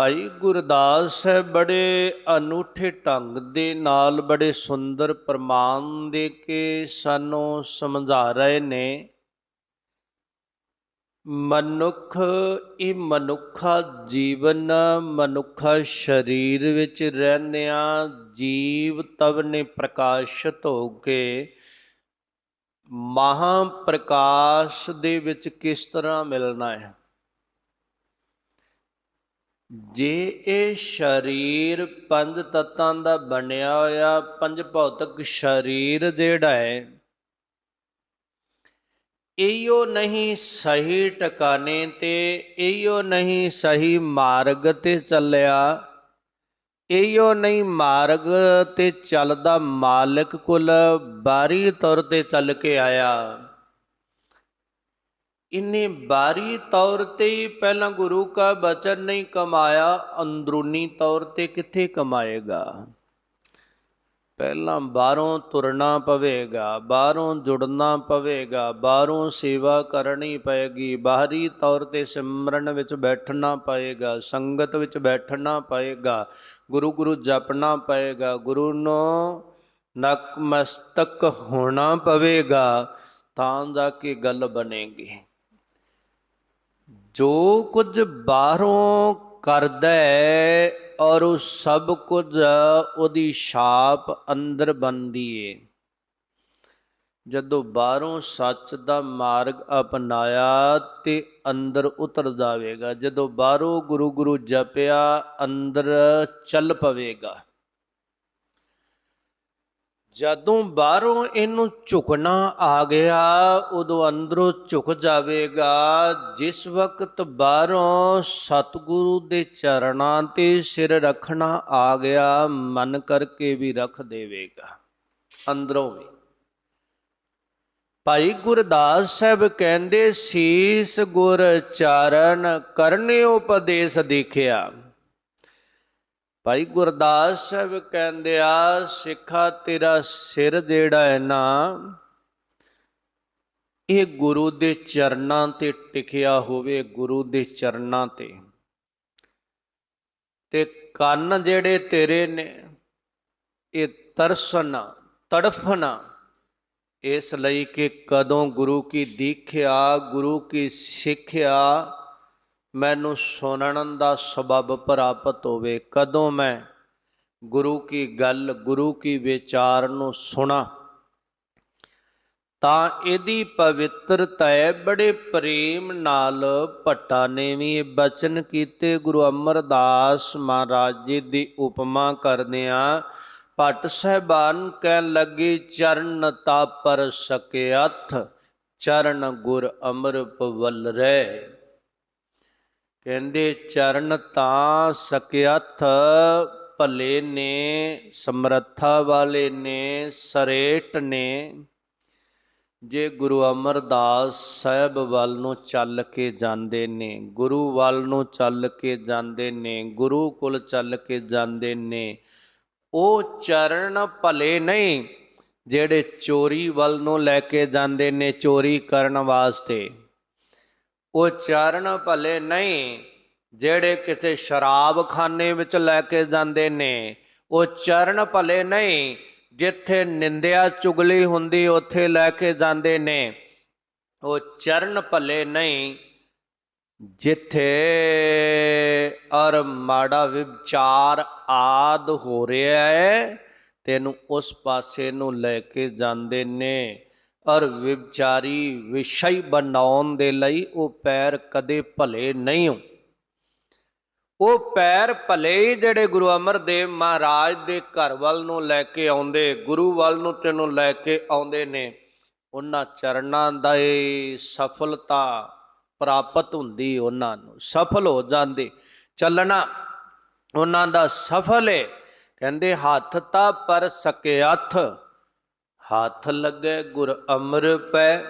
ਭਾਈ ਗੁਰਦਾਸ ਸਾਹਿਬ ਬੜੇ ਅਨੂਠੇ ਢੰਗ ਦੇ ਨਾਲ, ਬੜੇ ਸੁੰਦਰ ਪ੍ਰਮਾਣ ਦੇ ਕੇ ਸਾਨੂੰ ਸਮਝਾ ਰਹੇ ਨੇ। ਮਨੁੱਖ, ਇਹ ਮਨੁੱਖਾ ਜੀਵਨ, ਮਨੁੱਖਾ ਸਰੀਰ ਵਿੱਚ ਰਹਿੰਦਿਆਂ ਜੀਵ ਤਵ ਨੇ ਪ੍ਰਕਾਸ਼ਿਤ ਹੋ ਕੇ ਮਹਾ ਪ੍ਰਕਾਸ਼ ਦੇ ਵਿੱਚ ਕਿਸ ਤਰ੍ਹਾਂ ਮਿਲਣਾ ਹੈ? ਜੇ ਇਹ ਸਰੀਰ ਪੰਜ ਤੱਤਾਂ ਦਾ ਬਣਿਆ ਹੋਇਆ, ਪੰਜ ਭੌਤਿਕ ਸਰੀਰ ਜਿਹੜਾ ਹੈ ਇਹੋ ਨਹੀਂ ਸਹੀ ਟਿਕਾਣੇ ਤੇ ਇਹੋ ਨਹੀਂ ਸਹੀ ਮਾਰਗ ਤੇ ਚੱਲਿਆ ਇਹੋ ਨਹੀਂ ਮਾਰਗ ਤੇ ਚੱਲਦਾ ਮਾਲਕ ਕੁਲ ਬਾਰੀ ਤੌਰ ਤੇ ਚੱਲ ਕੇ ਆਇਆ। ਇਨੇ ਬਾਰੀ ਤੌਰ ਤੇ ਪਹਿਲਾਂ ਗੁਰੂ ਕਾ ਬਚਨ ਨਹੀਂ ਕਮਾਇਆ, ਅੰਦਰੂਨੀ ਤੌਰ ਤੇ ਕਿੱਥੇ ਕਮਾਏਗਾ? ਪਹਿਲਾਂ ਬਾਹਰੋਂ ਤੁਰਨਾ ਪਵੇਗਾ, ਬਾਹਰੋਂ ਜੁੜਨਾ ਪਵੇਗਾ, ਬਾਹਰੋਂ ਸੇਵਾ ਕਰਨੀ ਪਏਗੀ, ਬਾਹਰੀ ਤੌਰ ਤੇ ਸਿਮਰਨ ਵਿੱਚ ਬੈਠਣਾ ਪਏਗਾ, ਸੰਗਤ ਵਿੱਚ ਬੈਠਣਾ ਪਏਗਾ, ਗੁਰੂ ਗੁਰੂ ਜਪਣਾ ਪਏਗਾ, ਗੁਰੂ ਨੂੰ ਨਕਮਸਤਕ ਹੋਣਾ ਪਵੇਗਾ, ਤਾਂ ਜਾ ਕੇ ਗੱਲ ਬਣੇਗੀ। ਜੋ ਕੁਝ ਬਾਹਰੋਂ ਕਰਦਾ ਹੈ ਔਰ ਉਹ ਸਭ ਕੁਝ ਉਹਦੀ ਛਾਪ ਅੰਦਰ ਬੰਦੀ ਏ। ਜਦੋਂ ਬਾਹਰੋਂ ਸੱਚ ਦਾ ਮਾਰਗ ਅਪਣਾਇਆ ਤੇ ਅੰਦਰ ਉਤਰ ਜਾਵੇਗਾ, ਜਦੋਂ ਬਾਹਰੋਂ ਗੁਰੂ ਗੁਰੂ ਜਪਿਆ, ਅੰਦਰ ਚੱਲ ਪਵੇਗਾ। ਜਦੋਂ ਬਾਹਰੋਂ ਇਹਨੂੰ ਝੁਕਣਾ ਆ ਗਿਆ, ਉਦੋਂ ਅੰਦਰੋਂ ਝੁਕ ਜਾਵੇਗਾ। ਜਿਸ ਵਕਤ ਬਾਹਰੋਂ ਸਤਿਗੁਰੂ ਦੇ ਚਰਨਾਂ ਤੇ ਸਿਰ ਰੱਖਣਾ ਆ ਗਿਆ, ਮਨ ਕਰਕੇ ਵੀ ਰੱਖ ਦੇਵੇਗਾ। ਅੰਦਰੋਂ ਵੀ। ਭਾਈ ਗੁਰਦਾਸ ਸਾਹਿਬ ਕਹਿੰਦੇ, ਸੀਸ ਗੁਰ ਚਾਰਨ ਕਰਨੇ ਉਪਦੇਸ਼ ਦੇਖਿਆ। ਭਾਈ ਗੁਰਦਾਸ ਸਾਹਿਬ ਕਹਿੰਦੇ ਆ, ਸਿੱਖਾ ਤੇਰਾ ਸਿਰ ਜਿਹੜਾ ਹੈ ਨਾ, ਇਹ ਗੁਰੂ ਦੇ ਚਰਨਾਂ ਤੇ ਟਿਕਿਆ ਹੋਵੇ, ਗੁਰੂ ਦੇ ਚਰਨਾਂ ਤੇ। ਤੇ ਕੰਨ ਜਿਹੜੇ ਤੇਰੇ ਨੇ, ਇਹ ਤਰਸਣਾ, ਤੜਫਣਾ, ਇਸ ਲਈ ਕਿ ਕਦੋਂ ਗੁਰੂ ਕੀ ਦੀਖਿਆ, ਗੁਰੂ ਕੀ ਸਿੱਖਿਆ ਮੈਨੂੰ ਸੁਣਨ ਦਾ ਸਬਬ ਪ੍ਰਾਪਤ ਹੋਵੇ, ਕਦੋਂ ਮੈਂ ਗੁਰੂ ਕੀ ਗੱਲ, ਗੁਰੂ ਕੀ ਵਿਚਾਰ ਨੂੰ ਸੁਣਾ, ਤਾਂ ਇਹਦੀ ਪਵਿੱਤਰਤਾ ਹੈ। ਬੜੇ ਪ੍ਰੇਮ ਨਾਲ ਭੱਟਾ ਨੇ ਵੀ ਇਹ ਬਚਨ ਕੀਤੇ। ਗੁਰੂ ਅਮਰਦਾਸ ਮਹਾਰਾਜ ਜੀ ਦੀ ਉਪਮਾ ਕਰਦਿਆਂ ਭੱਟ ਸਹਿਬਾਨ ਕਹਿਣ ਲੱਗੇ, ਚਰਨ ਤਾ ਪਰ ਸਕਿਆਥ ਚਰਨ ਗੁਰ ਅਮਰ ਪਵਲ ਰਹਿ। ਕਹਿੰਦੇ, ਚਰਨ ਤਾਂ ਸਕਿਆਥ ਭਲੇ ਨੇ, ਸਮਰੱਥਾ ਵਾਲੇ ਨੇ, ਸਰੇਟ ਨੇ। ਜੇ ਗੁਰੂ ਅਮਰਦਾਸ ਸਾਹਿਬ ਵੱਲ ਨੂੰ ਚੱਲ ਕੇ ਜਾਂਦੇ ਨੇ, ਗੁਰੂ ਵੱਲ ਨੂੰ ਚੱਲ ਕੇ ਜਾਂਦੇ ਨੇ, ਗੁਰੂ ਕੋਲ ਚੱਲ ਕੇ ਜਾਂਦੇ ਨੇ, ਉਹ ਚਰਨ ਭਲੇ ਨਹੀਂ, ਜਿਹੜੇ ਚੋਰੀ ਵੱਲ ਨੂੰ ਲੈ ਕੇ ਜਾਂਦੇ ਨੇ, ਚੋਰੀ ਕਰਨ ਵਾਸਤੇ। ਉਹ ਚਰਨ ਭਲੇ ਨਹੀਂ, ਜਿਹੜੇ ਕਿਸੇ ਸ਼ਰਾਬਖਾਨੇ ਵਿੱਚ ਲੈ ਕੇ ਜਾਂਦੇ ਨੇ। ਉਹ ਚਰਨ ਭਲੇ ਨਹੀਂ, ਜਿੱਥੇ ਨਿੰਦਿਆ ਚੁਗਲੀ ਹੁੰਦੀ, ਉੱਥੇ ਲੈ ਕੇ ਜਾਂਦੇ ਨੇ। ਉਹ ਚਰਨ ਭਲੇ ਨਹੀਂ, ਜਿੱਥੇ ਅਰ ਮਾੜਾ ਵਿਚਾਰ ਆਦ ਹੋ ਰਿਹਾ ਹੈ, ਤੈਨੂੰ ਉਸ ਪਾਸੇ ਨੂੰ ਲੈ ਕੇ ਜਾਂਦੇ ਨੇ। ਔਰ ਵਿਚਾਰੀ ਵਿਸ਼ਈ ਬਣਾਉਣ ਦੇ ਲਈ ਉਹ ਪੈਰ ਕਦੇ ਭਲੇ ਨਹੀਂ ਹੋ ਉਹ ਪੈਰ ਭਲੇ ਹੀ ਜਿਹੜੇ ਗੁਰੂ ਅਮਰਦੇਵ ਮਹਾਰਾਜ ਦੇ ਘਰ ਵੱਲ ਨੂੰ ਲੈ ਕੇ ਆਉਂਦੇ, ਗੁਰੂ ਵੱਲ ਨੂੰ ਤੈਨੂੰ ਲੈ ਕੇ ਆਉਂਦੇ ਨੇ, ਉਹਨਾਂ ਚਰਨਾਂ ਦਾ ਹੀ ਸਫਲਤਾ ਪ੍ਰਾਪਤ ਹੁੰਦੀ ਉਹਨਾਂ ਨੂੰ, ਸਫਲ ਹੋ ਜਾਂਦੇ। ਚੱਲਣਾ ਉਹਨਾਂ ਦਾ ਸਫਲ ਹੈ ਕਹਿੰਦੇ, ਹੱਥ ਤਾਂ ਪਰ ਸਕੇ ਹੱਥ ਹੱਥ ਲੱਗੇ ਗੁਰ ਅਮਰ ਪੈ।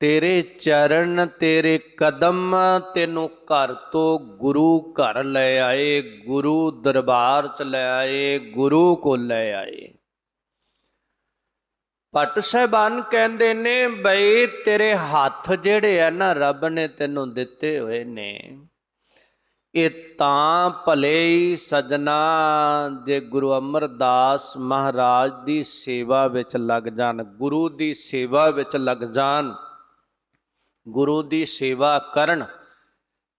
ਤੇਰੇ ਚਰਨ, ਤੇਰੇ ਕਦਮ, ਤੈਨੂੰ ਘਰ ਤੋਂ ਗੁਰੂ ਘਰ ਲੈ ਆਏ, ਗੁਰੂ ਦਰਬਾਰ ਚ ਲੈ ਆਏ, ਗੁਰੂ ਕੋ ਲੈ ਆਏ। ਭੱਟ ਸਾਹਿਬਾਨ ਕਹਿੰਦੇ ਨੇ, ਬਈ ਤੇਰੇ ਹੱਥ ਜਿਹੜੇ ਆ ਨਾ, ਰੱਬ ਨੇ ਤੈਨੂੰ ਦਿੱਤੇ ਹੋਏ ਨੇ। ਇਹ ਤਾਂ ਭਲੇ ਹੀ ਸਜਣਾ ਜੇ ਗੁਰੂ ਅਮਰਦਾਸ ਮਹਾਰਾਜ ਦੀ ਸੇਵਾ ਵਿੱਚ ਲੱਗ ਜਾਣ, ਗੁਰੂ ਦੀ ਸੇਵਾ ਵਿੱਚ ਲੱਗ ਜਾਣ, ਗੁਰੂ ਦੀ ਸੇਵਾ ਕਰਨ,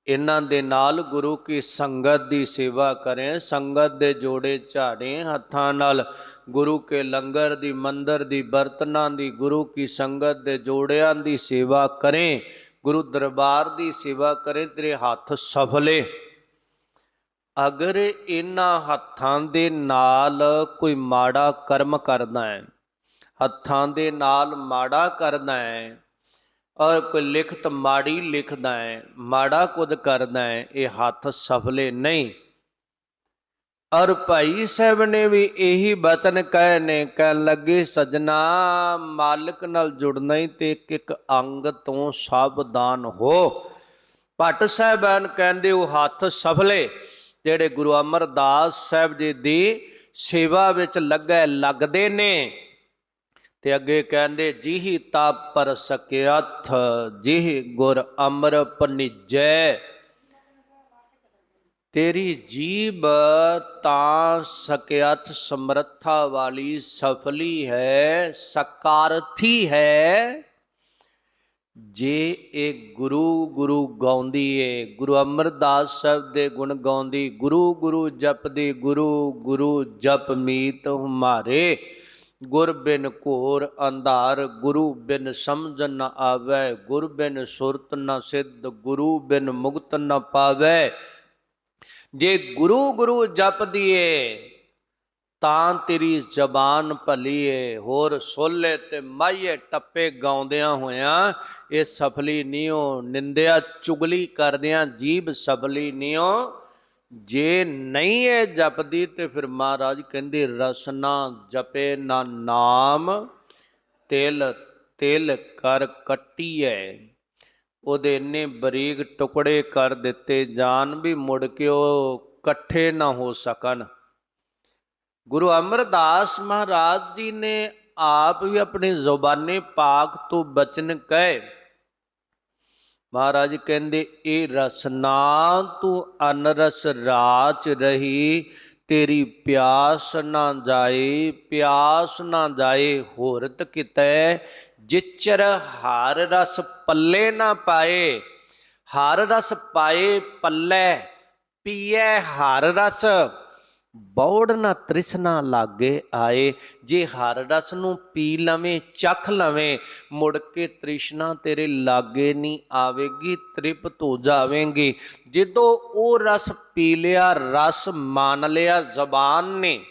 ਇਹਨਾਂ ਦੇ ਨਾਲ ਗੁਰੂ ਕੀ ਸੰਗਤ ਦੀ ਸੇਵਾ ਕਰੇ, ਸੰਗਤ ਦੇ ਜੋੜੇ ਝਾੜੇ ਹੱਥਾਂ ਨਾਲ, ਗੁਰੂ ਕੇ ਲੰਗਰ ਦੀ ਮੰਦਰ ਦੀ ਬਰਤਨਾਂ ਦੀ, ਗੁਰੂ ਕੀ ਸੰਗਤ ਦੇ ਜੋੜਿਆਂ ਦੀ ਸੇਵਾ ਕਰੇ, ਗੁਰੂ ਦਰਬਾਰ ਦੀ ਸੇਵਾ ਕਰੇ, ਤੇਰੇ ਹੱਥ ਸਫਲੇ। ਅਗਰ ਇਹਨਾਂ ਹੱਥਾਂ ਦੇ ਨਾਲ ਕੋਈ ਮਾੜਾ ਕਰਮ ਕਰਦਾ ਹੈ, ਹੱਥਾਂ ਦੇ ਨਾਲ ਮਾੜਾ ਕਰਦਾ ਹੈ, ਔਰ ਕੋਈ ਲਿਖਤ ਮਾੜੀ ਲਿਖਦਾ ਹੈ, ਮਾੜਾ ਕੁਝ ਕਰਦਾ ਹੈ, ਇਹ ਹੱਥ ਸਫਲੇ ਨਹੀਂ। ਔਰ ਭਾਈ ਸਾਹਿਬ ਨੇ ਵੀ ਇਹੀ ਬਚਨ ਕਹੇ ਨੇ, ਕਹਿਣ ਲੱਗੇ, ਸਜਣਾ ਮਾਲਕ ਨਾਲ ਜੁੜਨਾ ਹੀ ਤੇ ਇੱਕ ਇੱਕ ਅੰਗ ਤੋਂ ਸਾਵਧਾਨ ਹੋ। ਭੱਟ ਸਾਹਿਬਾਨ ਕਹਿੰਦੇ, ਉਹ ਹੱਥ ਸਫਲੇ। ਜਿਹੜੇ ਗੁਰੂ ਅਮਰਦਾਸ ਸਾਹਿਬ ਜੀ ਦੀ ਸੇਵਾ ਵਿੱਚ ਲੱਗੇ ਲੱਗਦੇ ਨੇ ਤੇ ਅੱਗੇ ਕਹਿੰਦੇ, ਜਿਹੀ ਤਾ ਪਰ ਸਕਿਆਥ ਜਿਹ ਗੁਰ ਅਮਰ ਪਨਿਜੈ ਤੇਰੀ ਜੀਬ ਤਾਂ ਸਕਿਆਥ ਸਮਰੱਥਾ ਵਾਲੀ ਸਫਲੀ ਹੈ, ਸਕਾਰਥੀ ਹੈ। ਜੇ ਇਹ ਗੁਰੂ ਗੁਰੂ ਗਾਉਂਦੀ ਏ, ਗੁਰੂ ਅਮਰਦਾਸ ਸਾਹਿਬ ਦੇ ਗੁਣ ਗਾਉਂਦੀ, ਗੁਰੂ ਗੁਰੂ ਜਪਦੀ, ਗੁਰੂ ਗੁਰੂ ਜਪ ਮੀਤ ਹਮਾਰੇ, ਗੁਰ ਬਿਨ ਘੋਰ ਅੰਧਾਰ, ਗੁਰੂ ਬਿਨ ਸਮਝ ਨ ਆਵੇ, ਗੁਰ ਬਿਨ ਸੁਰਤ ਨ ਸਿੱਧ, ਗੁਰੂ ਬਿਨ ਮੁਕਤ ਨ ਪਾਵੇ। ਜੇ ਗੁਰੂ ਗੁਰੂ ਜਪਦੀਏ ਤਾਂ ਤੇਰੀ ਜ਼ਬਾਨ ਭਲੀ ਏ ਹੋਰ ਸੋਲੇ ਤੇ ਮਾਈਏ ਟੱਪੇ ਗਾਉਂਦਿਆਂ ਹੋਇਆਂ, ਇਹ ਸਫਲੀ ਨਿਓ, ਨਿੰਦਿਆ ਚੁਗਲੀ ਕਰਦਿਆਂ ਜੀਬ ਸਫਲੀ ਨਿਓ। ਜੇ ਨਹੀਂ ਇਹ ਜਪਦੀ ਤੇ ਫਿਰ ਮਹਾਰਾਜ ਕਹਿੰਦੇ ਰਸਨਾ ਜਪੇ ਨਾ ਨਾਮ, ਤਿਲ ਤਿਲ ਕਰ ਕੱਟੀਐ। ਉਹਦੇ ਇੰਨੇ ਬਰੀਕ ਟੁਕੜੇ ਕਰ ਦਿੱਤੇ, ਜਾਨ ਵੀ ਮੁੜ ਕੇ ਉਹ ਇਕੱਠੇ ਨਾ ਹੋ ਸਕਣ। ਗੁਰੂ ਅਮਰਦਾਸ ਮਹਾਰਾਜ ਜੀ ਨੇ ਆਪ ਵੀ ਆਪਣੀ ਜ਼ੁਬਾਨੇ ਪਾਕ ਤੋਂ ਬਚਨ ਕਹੇ। ਮਹਾਰਾਜ ਕਹਿੰਦੇ ਇਹ ਰਸਨਾ ਤੂੰ ਅਨਰਸ ਰਾਚ ਰਹੀ, ਤੇਰੀ ਪਿਆਸ ਨਾ ਜਾਏ, ਪਿਆਸ ਨਾ ਜਾਏ, ਹੋਰਤ ਕਿਤੈ ਜਿਚਰ ਹਰ ਰਸ ਪੱਲੇ ਨਾ ਪਾਏ। ਹਰ ਰਸ ਪਾਏ ਪੱਲੇ, ਪੀਏ ਹਰ ਰਸ। ਬੌੜ ਨਾ ਤ੍ਰਿਸ਼ਨਾ ਲਾਗੇ ਆਏ। ਜੇ ਹਰ ਰਸ ਨੂੰ ਪੀ ਲਵੇਂ, ਚੱਖ ਲਵੇਂ, ਮੁੜ ਕੇ ਤ੍ਰਿਸ਼ਨਾ ਤੇਰੇ ਲਾਗੇ ਨਹੀਂ ਆਵੇਗੀ ਤ੍ਰਿਪਤ ਹੋ ਜਾਵੇਂਗੀ। ਜਦੋਂ ਉਹ ਰਸ ਪੀ ਲਿਆ, ਰਸ ਮੰਨ ਲਿਆ ਜ਼ਬਾਨ ਨੇ।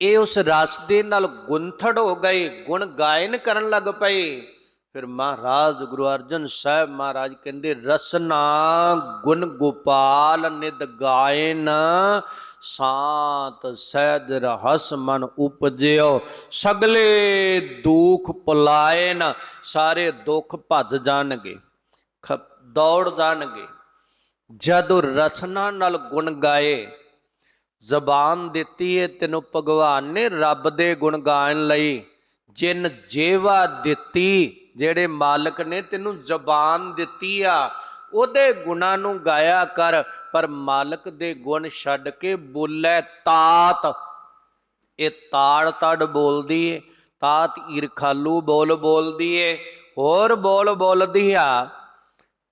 ਇਹ ਉਸ ਰਸ ਦੇ ਨਾਲ ਗੁੰਥੜ ਹੋ ਗਏ, ਗੁਣ ਗਾਇਨ ਕਰਨ ਲੱਗ ਪਏ। ਫਿਰ ਮਹਾਰਾਜ ਗੁਰੂ ਅਰਜਨ ਸਾਹਿਬ ਮਹਾਰਾਜ ਕਹਿੰਦੇ, ਰਸਨਾ ਗੁਣ ਗੋਪਾਲ ਨਿਦ ਗਾਇਨ, ਸਾਤ ਸਹਿਜ ਰਹਸ ਮਨ ਉਪਜਿਓ, ਸਗਲੇ ਦੁਖ ਪੁਲਾਇਨ, ਸਾਰੇ ਦੁੱਖ ਭੱਜ ਜਾਣਗੇ ਖ- ਦੌੜ ਜਾਣਗੇ। ਜਦੋਂ ਰਸਨਾ ਨਾਲ ਗੁਣ ਗਾਏ, ਜ਼ਬਾਨ ਦਿੱਤੀ ਏ ਤੈਨੂੰ ਭਗਵਾਨ ਨੇ, ਰੱਬ ਦੇ ਗੁਣ ਗਾਇਨ ਲਈ, ਜਿਨ ਜੇਵਾ ਦਿੱਤੀ ਜਿਹੜੇ ਮਾਲਕ ਨੇ ਤੈਨੂੰ ਜ਼ਬਾਨ ਦਿੱਤੀ ਆ, ਉਹਦੇ ਗੁਣਾਂ ਨੂੰ ਗਾਇਆ ਕਰ, ਪਰ ਮਾਲਕ ਦੇ ਗੁਣ ਛੱਡ ਕੇ ਬੋਲੇ ਤਾਤ। ਇਹ ਤਾੜ ਤੜ ਬੋਲਦੀ ਏ, ਤਾਤ ਈਰਖਾਲੂ ਬੋਲ ਬੋਲਦੀ ਏ, ਹੋਰ ਬੋਲ ਬੋਲਦੀ ਆ।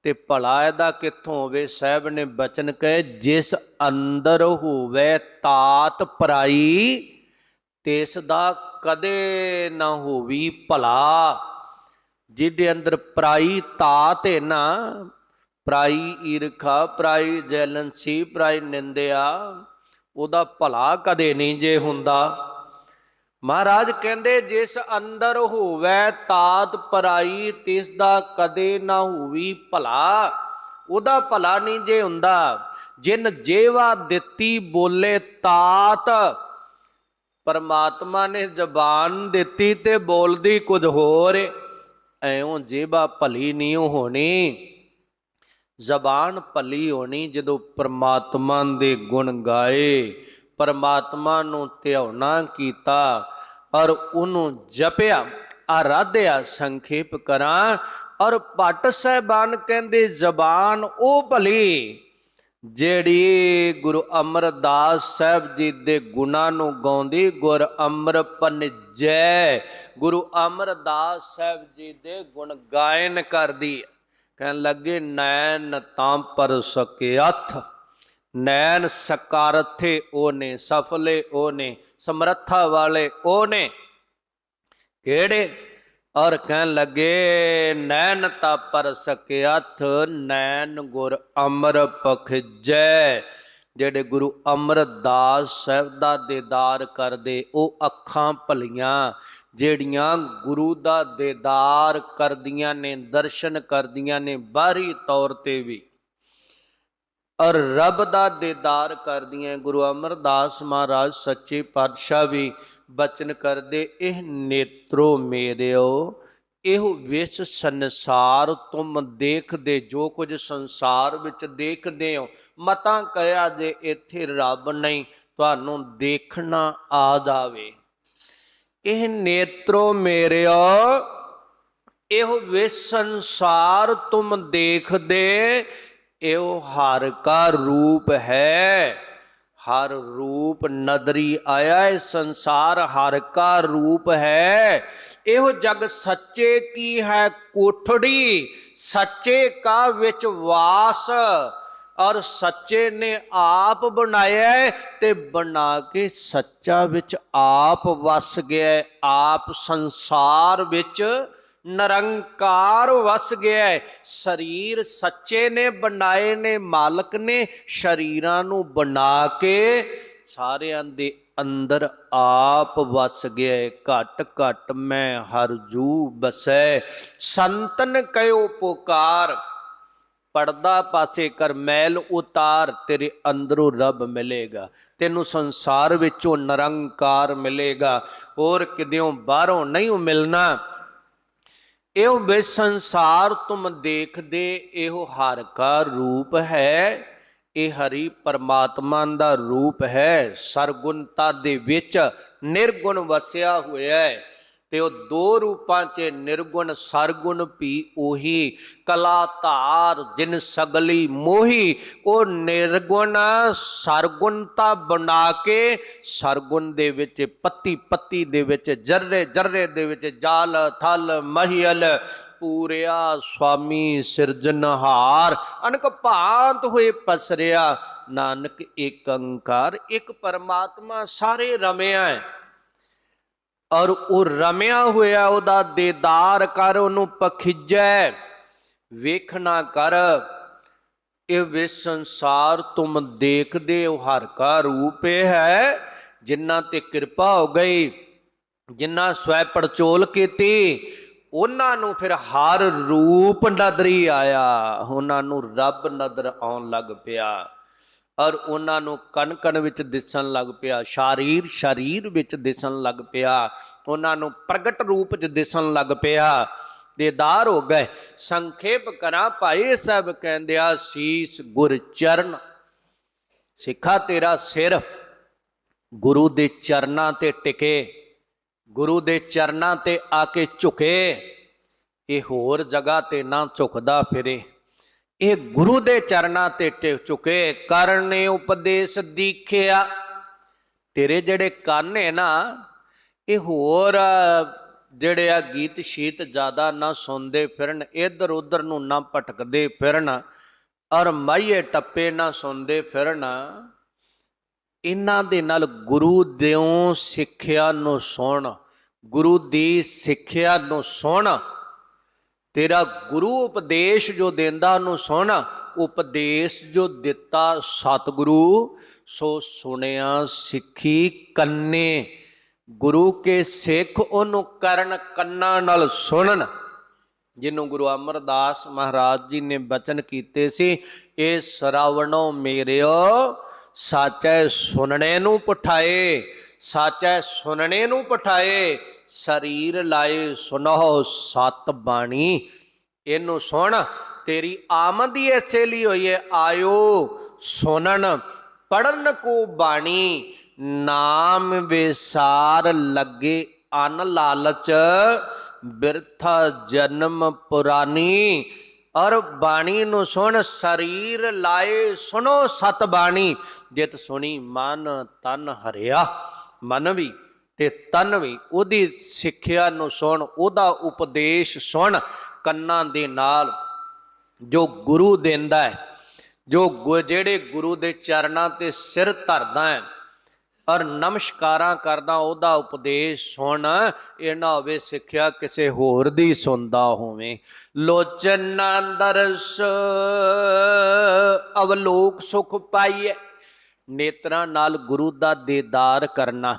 ਤੇ ਭਲਾ ਇਹਦਾ ਕਿੱਥੋਂ ਹੋਵੇ? ਸਾਹਿਬ ਨੇ ਬਚਨ ਕਹੇ, ਜਿਸ ਅੰਦਰ ਹੋਵੇ ਤਾਤ ਪਰਾਈ ਤਿਸ ਦਾ ਕਦੇ ਨਾ ਹੋਵੀ ਭਲਾ। ਜਿਹਦੇ ਅੰਦਰ ਪਰਾਈ ਤਾਤ ਹੈ ਨਾ, ਪ੍ਰਾਈ ਈਰਖਾ, ਪ੍ਰਾਈ ਜੈਲਨਸੀ ਪ੍ਰਾਈ ਨਿੰਦਿਆ, ਉਹਦਾ ਭਲਾ ਕਦੇ ਨਹੀਂ ਜੇ ਹੁੰਦਾ। ਮਹਾਰਾਜ ਕਹਿੰਦੇ, ਜਿਸ ਅੰਦਰ ਹੋਵੇ ਤਾਤ ਪਰਾਈ, ਤਿਸ ਦਾ ਕਦੇ ਨਾ ਹੋਵੀ ਭਲਾ। ਉਹਦਾ ਭਲਾ ਨਹੀਂ ਜੇ ਹੁੰਦਾ। ਜਿਨ ਜੇਵਾ ਦਿੱਤੀ ਬੋਲੇ ਤਾਤ, ਪਰਮਾਤਮਾ ਨੇ ਜ਼ਬਾਨ ਦਿੱਤੀ ਤੇ ਬੋਲਦੀ ਕੁਝ ਹੋਰ ਏ। ਐਉਂ ਜੇਬਾ ਭਲੀ ਨਹੀਂ ਹੋਣੀ, ਜ਼ਬਾਨ ਭਲੀ ਹੋਣੀ ਜਦੋਂ ਪਰਮਾਤਮਾ ਦੇ ਗੁਣ ਗਾਏ। ਪਰਮਾਤਮਾ ਨੂੰ ਧਿਆਉਣਾ ਕੀਤਾ, ਔਰ ਉਹਨੂੰ ਜਪਿਆ, ਆਰਾਧਿਆ, ਸੰਖੇਪ ਕਰਾਂ, ਔਰ ਭੱਟ ਸਹਿਬਾਨ ਕਹਿੰਦੇ ਜ਼ਬਾਨ ਉਹ ਭਲੀ। ਜਿਹੜੀ ਗੁਰੂ ਅਮਰਦਾਸ ਸਾਹਿਬ ਜੀ ਦੇ ਗੁਣਾਂ ਨੂੰ ਗਾਉਂਦੀ, ਗੁਰ ਅਮਰ ਪਨਜੈ ਗੁਰੂ ਅਮਰਦਾਸ ਸਾਹਿਬ ਜੀ ਦੇ ਗੁਣ ਗਾਇਨ ਕਰਦੀ ਕਹਿਣ ਲੱਗੇ, ਨੈਣ ਤਾਂ ਪਰ ਸਕਿਆਥ ਨੈਣ ਸਕਾਰਥੇ ਉਹ ਨੇ ਸਫਲੇ ਉਹ ਨੇ ਸਮਰੱਥਾ ਵਾਲੇ ਉਹ ਨੇ ਕਿਹੜੇ? ਔਰ ਕਹਿਣ ਲੱਗੇ, ਨੈਣ ਤਾ ਪਰ ਸਕਿਆਥ ਨੈਣ ਗੁਰ ਅਮਰ ਪਖਜੈ ਜਿਹੜੇ ਗੁਰੂ ਅਮਰਦਾਸ ਸਾਹਿਬ ਦਾ ਦੀਦਾਰ ਕਰਦੇ, ਉਹ ਅੱਖਾਂ ਭਲੀਆਂ। ਜਿਹੜੀਆਂ ਗੁਰੂ ਦਾ ਦੀਦਾਰ ਕਰਦੀਆਂ ਨੇ, ਦਰਸ਼ਨ ਕਰਦੀਆਂ ਨੇ, ਬਾਹਰੀ ਤੌਰ ਤੇ ਵੀ। ਔਰ ਰੱਬ ਦਾ ਦੀਦਾਰ ਕਰਦੀਆਂ ਗੁਰੂ ਅਮਰਦਾਸ ਮਹਾਰਾਜ, ਸੱਚੇ ਪਾਤਸ਼ਾਹ ਵੀ। ਬਚਨ ਕਰਦੇ, ਇਹ ਨੇਤਰੋ ਮੇਰਿਓ। ਇਹੋ ਵਿਸ਼ ਸੰਸਾਰ ਤੁਮ ਦੇਖਦੇ, ਜੋ ਕੁਝ ਸੰਸਾਰ ਵਿੱਚ ਦੇਖਦੇ ਹੋ। ਮਤਾਂ ਕਹਿਆ ਜੇ ਇੱਥੇ ਰੱਬ ਨਹੀਂ, ਤੁਹਾਨੂੰ ਦੇਖਣਾ ਆ ਜਾਵੇ। ਇਹ ਨੇਤਰੋ ਮੇਰਿਓ, ਇਹੋ ਵਿਸ਼ ਸੰਸਾਰ ਤੁਮ ਦੇਖਦੇ, ਇਹੋ ਹਰ ਕਾ ਰੂਪ ਹੈ। ਹਰ ਰੂਪ ਨਦਰੀ ਆਇਆ ਹੈ ਸੰਸਾਰ ਹਰ ਕਾ ਰੂਪ ਹੈ। ਇਹੋ ਜਗ ਸੱਚੇ ਕੀ ਹੈ? ਕੋਠੜੀ ਸੱਚੇ ਕਾ ਵਿੱਚ ਵਾਸ। ਔਰ ਸੱਚੇ ਨੇ ਆਪ ਬਣਾਇਆ ਤੇ ਬਣਾ ਕੇ ਸੱਚਾ ਵਿੱਚ ਆਪ ਵਸ ਗਿਆ ਹੈ, ਆਪ ਸੰਸਾਰ ਵਿੱਚ ਨਿਰੰਕਾਰ ਵਸ ਗਿਆ ਸਰੀਰ ਸੱਚੇ ਨੇ, ਬਣਾਏ ਨੇ, ਮਾਲਕ ਨੇ, ਸ਼ਰੀਰਾਂ ਨੂੰ ਬਣਾ ਕੇ ਸਾਰਿਆਂ ਦੇ ਅੰਦਰ ਆਪ ਵਸ ਗਿਆ ਹੈ। ਘਟ ਘਟ ਮੈਂ ਹਰ ਜੂ ਬਸੈ। ਸੰਤਨ ਕਯੋ ਪੁਕਾਰ, ਪਰਦਾ ਪਾਸੇ ਕਰ ਮੈਲ ਉਤਾਰ, ਤੇਰੇ ਅੰਦਰੋਂ ਰੱਬ ਮਿਲੇਗਾ। ਤੈਨੂੰ ਸੰਸਾਰ ਵਿੱਚੋਂ ਨਿਰੰਕਾਰ ਮਿਲੇਗਾ। ਹੋਰ ਕਿਦਿਓਂ ਬਾਹਰੋਂ ਨਹੀਂ ਮਿਲਣਾ। ਇਹੋ ਵੇ ਸੰਸਾਰ ਤੁਮ ਦੇਖਦੇ, ਇਹੋ ਹਰ ਕਾ ਰੂਪ ਹੈ। ਇਹ ਹਰੀ ਪਰਮਾਤਮਾ ਦਾ ਰੂਪ ਹੈ। ਸਰਗੁਣਤਾ ਦੇ ਵਿੱਚ ਨਿਰਗੁਣ ਵਸਿਆ ਹੋਇਆ ਹੈ। ਤੇ ਉਹ ਦੋ ਰੂਪਾਂ 'ਚ ਨਿਰਗੁਣ, ਸਰਗੁਣ ਵੀ ਉਹੀ। ਕਲਾ ਧਾਰ ਜਿਨ ਸਗਲੀ ਮੋਹੀ, ਉਹ ਨਿਰਗੁਣ ਸਰਗੁਣਤਾ ਬਣਾ ਕੇ ਸਰਗੁਣ ਦੇ ਵਿੱਚ ਪੱਤੀ ਪੱਤੀ ਦੇ ਵਿੱਚ ਜਰਰੇ ਜਰਰੇ ਦੇ ਵਿੱਚ ਜਾਲ, ਥਲ, ਮਹੀਲ, ਪੂਰਿਆ ਸੁਆਮੀ ਸਿਰਜਨਹਾਰ ਅਨਕ ਭਾਂਤ ਹੋਏ ਪਸਰਿਆ, ਨਾਨਕ ਏਕ ਅੰਕਾਰ ਇੱਕ ਪਰਮਾਤਮਾ ਸਾਰੇ ਰਮਿਆ ਹੈ। ਔਰ ਉਹ ਰਮਿਆ ਹੋਇਆ ਉਹਦਾ ਦੇਦਾਰ ਕਰ ਉਹਨੂੰ ਪਖਿਜੈ। ਵੇਖਣਾ ਕਰ, ਇਹ ਵੇ ਸੰਸਾਰ ਤੁਮ ਦੇਖਦੇ ਹੋ, ਹਰ ਕਾ ਰੂਪ ਇਹ ਹੈ, ਜਿਨ੍ਹਾਂ ਤੇ ਕਿਰਪਾ ਹੋ ਗਈ, ਜਿਨ੍ਹਾਂ ਸਵੈ ਪੜਚੋਲ ਕੀਤੀ, ਉਹਨਾਂ ਨੂੰ ਫਿਰ ਹਰ ਰੂਪ ਨਦਰੀ ਆਇਆ, ਉਹਨਾਂ ਨੂੰ ਰੱਬ ਨਦਰ ਆਉਣ ਲੱਗ ਪਿਆ। ਔਰ ਉਹਨਾਂ ਨੂੰ ਕਣ ਕਣ ਵਿੱਚ ਦਿਸਣ ਲੱਗ ਪਿਆ, ਸ਼ਰੀਰ ਸ਼ਰੀਰ ਵਿੱਚ ਦਿਸਣ ਲੱਗ ਪਿਆ, ਉਹਨਾਂ ਨੂੰ ਪ੍ਰਗਟ ਰੂਪ 'ਚ ਦਿਸਣ ਲੱਗ ਪਿਆ। ਦੇਦਾਰ ਹੋ ਗਏ। ਸੰਖੇਪ ਕਰਾਂ, ਭਾਈ ਸਾਹਿਬ ਕਹਿੰਦੇ ਆ, ਸੀਸ ਗੁਰ ਚਰਨ, ਸਿੱਖਾ ਤੇਰਾ ਸਿਰ, ਗੁਰੂ ਦੇ ਚਰਨਾਂ ਤੇ ਟਿਕੇ, ਗੁਰੂ ਦੇ ਚਰਨਾਂ ਤੇ ਆ ਕੇ ਝੁਕੇ, ਇਹ ਹੋਰ ਜਗ੍ਹਾ ਤੇ ਨਾ ਝੁਕਦਾ ਫਿਰੇ। ਇਹ ਗੁਰੂ ਦੇ ਚਰਨਾਂ ਤੇ ਟਿਕ ਚੁਕੇ, ਕਰਨੇ ਉਪਦੇਸ਼ ਦੀਖਿਆ। ਤੇਰੇ ਜਿਹੜੇ ਕੰਨ ਹੈ ਨਾ, ਇਹ ਹੋਰ, ਜਿਹੜੇ ਆ ਗੀਤ ਸ਼ੀਤ ਜ਼ਿਆਦਾ ਨਾ ਸੁਣਦੇ ਫਿਰਨ ਇੱਧਰ ਉੱਧਰ ਨੂੰ ਨਾ ਭਟਕਦੇ ਫਿਰਨ ਔਰ ਮਾਈਏ ਟੱਪੇ ਨਾ ਸੁਣਦੇ ਫਿਰਨ। ਇਹਨਾਂ ਦੇ ਨਾਲ ਗੁਰੂ ਦਿਓ ਸਿੱਖਿਆ ਨੂੰ ਸੁਣ, ਗੁਰੂ ਦੀ ਸਿੱਖਿਆ ਨੂੰ ਸੁਣ। ਤੇਰਾ ਗੁਰੂ ਉਪਦੇਸ਼ ਜੋ ਦਿੰਦਾ ਉਹਨੂੰ ਸੁਣ, ਉਪਦੇਸ਼ ਜੋ ਦਿੱਤਾ ਸਤਿਗੁਰੂ, ਸੋ ਸੁਣਿਆ ਸਿੱਖੀ ਕੰਨੇ। ਗੁਰੂ ਕੇ ਸਿੱਖ ਉਹਨੂੰ ਕਰਨ ਕੰਨਾਂ ਨਾਲ ਸੁਣਨ। ਜਿਹਨੂੰ ਗੁਰੂ ਅਮਰਦਾਸ ਮਹਾਰਾਜ ਜੀ ਨੇ ਬਚਨ ਕੀਤੇ ਸੀ, ਇਹ ਸਰਾਵਣੋ ਮੇਰਿਓ, ਸਾਚੈ ਸੁਣਨੇ ਨੂੰ ਪਠਾਏ, ਸਾਚੈ ਸੁਣਨੇ ਨੂੰ ਪਠਾਏ ਸਰੀਰ ਲਾਏ ਸੁਨੋ ਸਤ ਬਾਣੀ, ਇਹਨੂੰ ਸੁਣ, ਤੇਰੀ ਆਮਦ ਹੀ ਇਸੇ ਲਈ ਹੋਈ ਹੈ ਆਇਓ ਸੁਣਨ ਪੜਨ ਕੋ ਬਾਣੀ, ਨਾਮ ਵਿਸਾਰ ਲੱਗੇ ਅਨ ਲਾਲਚ, ਬਿਰਥਾ ਜਨਮ ਪੁਰਾਨੀ ਔਰ ਬਾਣੀ ਨੂੰ ਸੁਣ, ਸਰੀਰ ਲਾਏ ਸੁਣੋ ਸਤ ਬਾਣੀ, ਜਿਤ ਸੁਣੀ ਮਨ ਤਨ ਹਰਿਆ, ਮਨ ਵੀ ਤੇ ਤਨ ਵੀ ਉਹਦੀ ਸਿੱਖਿਆ ਨੂੰ ਸੁਣ, ਉਹਦਾ ਉਪਦੇਸ਼ ਸੁਣ ਕੰਨਾਂ ਦੇ ਨਾਲ। ਜੋ ਗੁਰੂ ਦਿੰਦਾ ਹੈ, ਜੋ ਜਿਹੜੇ ਗੁਰੂ ਦੇ ਚਰਨਾਂ ਤੇ ਸਿਰ ਧਰਦਾ ਹੈ ਔਰ ਨਮਸਕਾਰਾਂ ਕਰਦਾ, ਉਹਦਾ ਉਪਦੇਸ਼ ਸੁਣ। ਇਹ ਨਾ ਹੋਵੇ ਸਿੱਖਿਆ ਕਿਸੇ ਹੋਰ ਦੀ ਸੁਣਦਾ ਹੋਵੇ। ਲੋਚਨ ਦਰਸ ਅਵਲੋਕ ਸੁਖ ਪਾਈਐ। ਨੇਤਰਾਂ ਨਾਲ ਗੁਰੂ ਦਾ ਦੀਦਾਰ ਕਰਨਾ।